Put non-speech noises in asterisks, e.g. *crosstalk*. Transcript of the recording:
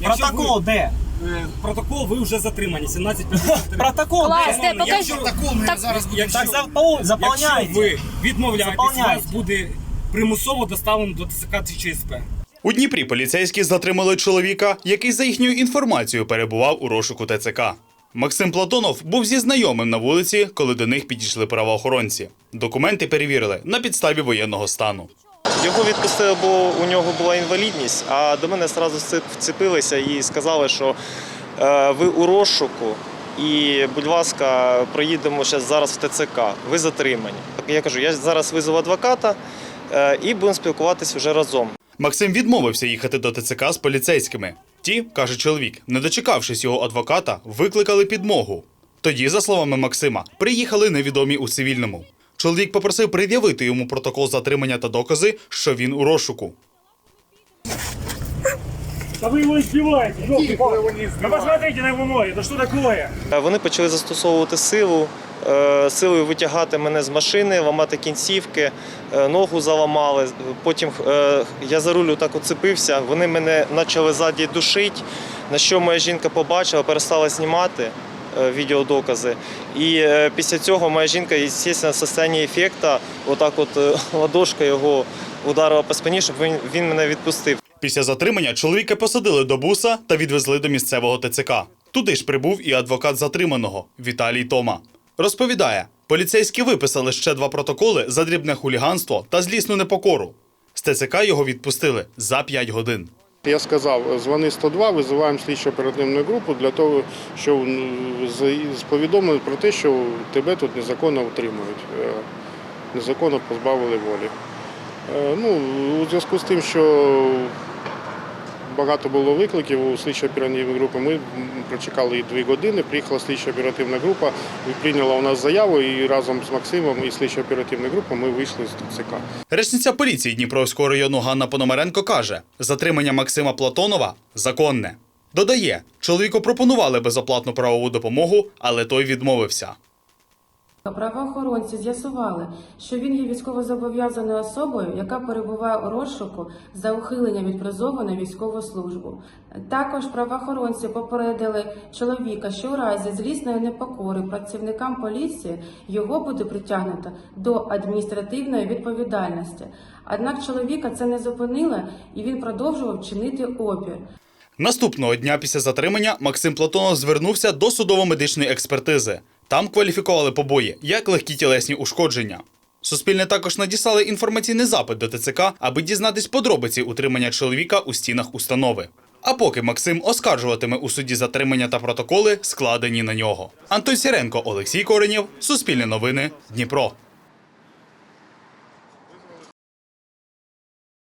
Якщо Протокол де? ви- е, протокол ви вже затримані. 17.53. *laughs* Протокол Клас, де? де, покажи. Якщо- Протокол ми Так- зараз будемо Якщо- Так запол- Якщо заполняйте. ви відмовляєтесь, вас буде примусово доставлено до ТЦК чи ЧСП. У Дніпрі поліцейські затримали чоловіка, який за їхньою інформацією перебував у розшуку ТЦК. Максим Платонов був зі знайомим на вулиці, коли до них підійшли правоохоронці. Документи перевірили на підставі воєнного стану. Його відпустили, бо у нього була інвалідність, а до мене одразу вцепилися і сказали, що е, ви у розшуку, і, будь ласка, проїдемо зараз, в ТЦК. Ви затримані. Я кажу, я зараз визову адвоката е, і будемо спілкуватися вже разом. Максим відмовився їхати до ТЦК з поліцейськими. Ті, каже чоловік, не дочекавшись його адвоката, викликали підмогу. Тоді, за словами Максима, приїхали невідомі у цивільному. Чоловік попросив пред'явити йому протокол затримання та докази, що він у розшуку. Вы его избиваете, ёлки-палки. Да посмотрите на ноги, да что такое? Е, Вони почали застосовувати силу, е, силою витягати мене з машини, ламати кінцівки, е, ногу заламали. Потім я за рулю так оцепився, вони мене почали ззаді душити, на що моя жінка побачила, перестала знімати відеодокази. І е, після цього моя жінка, звісно, в состоянні ефекту, отак от е, *laughs* ладошка його ударила по спині, щоб він, мене відпустив. Після затримання чоловіка посадили до буса та відвезли до місцевого ТЦК. Туди ж прибув і адвокат затриманого Віталій Тома. Розповідає, поліцейські виписали ще два протоколи за дрібне хуліганство та злісну непокору. З ТЦК його відпустили за 5 годин. Я сказав, дзвони 102, визиваємо слідчо оперативну групу для того, щоб з повідомлення про те, що тебе тут незаконно утримують, е, незаконно позбавили волі. Е, Ну, у зв'язку з тим, що багато було викликів у слідчо оперативної групи, ми прочекали дві години, приїхала слідчо оперативна група, прийняла у нас заяву і разом з Максимом і слідчо оперативною групою ми вийшли з ТЦК. Речниця поліції Дніпровського району Ганна Пономаренко каже, затримання Максима Платонова законне. Додає, чоловіку пропонували безоплатну правову допомогу, але той відмовився. Правоохоронці з'ясували, що він є військовозобов'язаною особою, яка перебуває у розшуку за ухилення від призову на військову службу. Також правоохоронці попередили чоловіка, що у разі злісної непокори працівникам поліції його буде притягнуто до адміністративної відповідальності. Однак чоловіка це не зупинило, і він продовжував чинити опір. Наступного дня після затримання Максим Платонов звернувся до судово-медичної експертизи. Там кваліфікували побої як легкі тілесні ушкодження. Суспільне також надіслали інформаційний запит до ТЦК, аби дізнатись подробиці утримання чоловіка у стінах установи. А поки Максим оскаржуватиме у суді затримання та протоколи, складені на нього. Антон Сіренко, Олексій Коренєв, Суспільне новини, Дніпро.